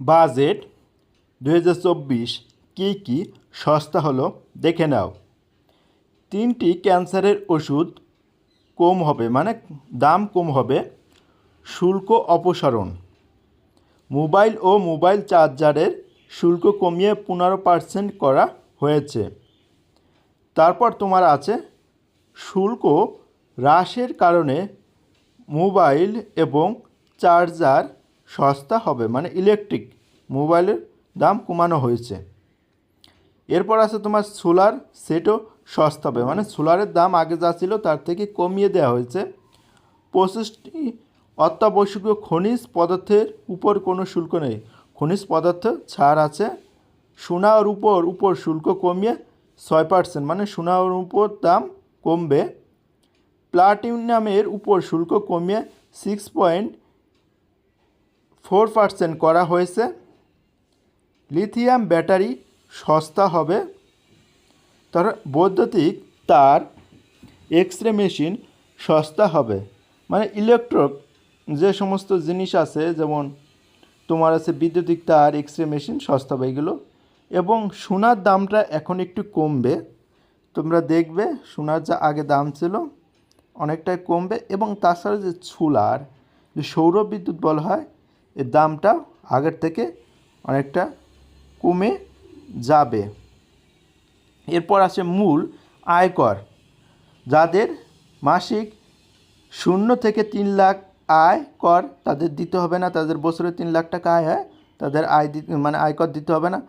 Budget দু হাজার চব্বিশ কী কী সস্তা হলো দেখে নাও। তিনটি ক্যান্সারের ওষুধ কম হবে মানে দাম কম হবে। শুল্ক অপসারণ। মোবাইল ও মোবাইল চার্জারের শুল্ক কমিয়ে পনেরো পার্সেন্ট করা হয়েছে। তারপর তোমার আছে, শুল্ক হ্রাসের কারণে মোবাইল এবং চার্জার সস্তা হবে মানে ইলেকট্রিক মোবাইলের দাম কমানো হয়েছে। এরপর আছে তোমার সোলার সেটও সস্তা হবে মানে সোলারের দাম আগে যা ছিল তার থেকে কমিয়ে দেওয়া হয়েছে। পঁচিশটি অত্যাবশ্যকীয় খনিজ পদার্থের উপর কোনো শুল্ক নেই। খনিজ পদার্থ ছাড় আছে, সোনার উপর উপর শুল্ক কমিয়ে ছয় পার্সেন্ট মানে সোনার উপর দাম কমবে। প্লাটিনামের উপর শুল্ক কমিয়ে সিক্স পয়েন্ট ফোর পার্সেন্ট করা হয়েছে। লিথিয়াম ব্যাটারি সস্তা হবে। তার বৈদ্যুতিক তার এক্স রে মেশিন সস্তা হবে। মানে ইলেকট্রিক যে সমস্ত জিনিস আছে, যেমন তোমার আছে বিদ্যুতিক তার এক্স রে মেশিন সস্তা হবে এগুলো। এবং সোনার দামটা এখন একটু কমবে। তোমরা দেখবে সোনার যা আগে দাম ছিল অনেকটাই কমবে। এবং তাছাড়া যে সোলার যে সৌর বিদ্যুৎ বলা হয় এর দামটা আগের থেকে অনেকটা কমে যাবে। এরপর আছে মূল আয়কর, যাদের মাসিক শূন্য থেকে তিন লাখ আয় কর তাদের দিতে হবে না, তাদের বছরে তিন লাখ টাকা আয় হয়, তাদের আয় মানে আয়কর দিতে হবে না।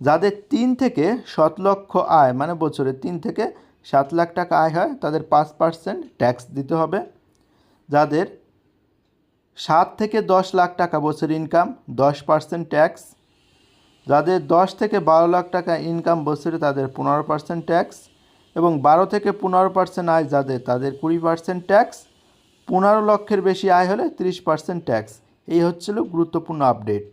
যাদের তিন থেকে সাত লক্ষ আয় মানে বছরে তিন থেকে সাত লাখ টাকা আয় হয়, তাদের পাঁচ পার্সেন্ট ট্যাক্স দিতে হবে। যাদের সাত থেকে দশ লাখ টাকা বছর ইনকাম দশ পার্সেন্ট ট্যাক্স যাদের দশ থেকে বারো লাখ টাকা ইনকাম বছরে তাদের পনেরো পার্সেন্ট ট্যাক্স এবং বারো থেকে পনেরো পার্সেন্ট আয় যাদের, তাদের কুড়ি পার্সেন্ট ট্যাক্স পনেরো লক্ষের বেশি আয় হলে তিরিশ পার্সেন্ট ট্যাক্স এই হচ্ছিল গুরুত্বপূর্ণ আপডেট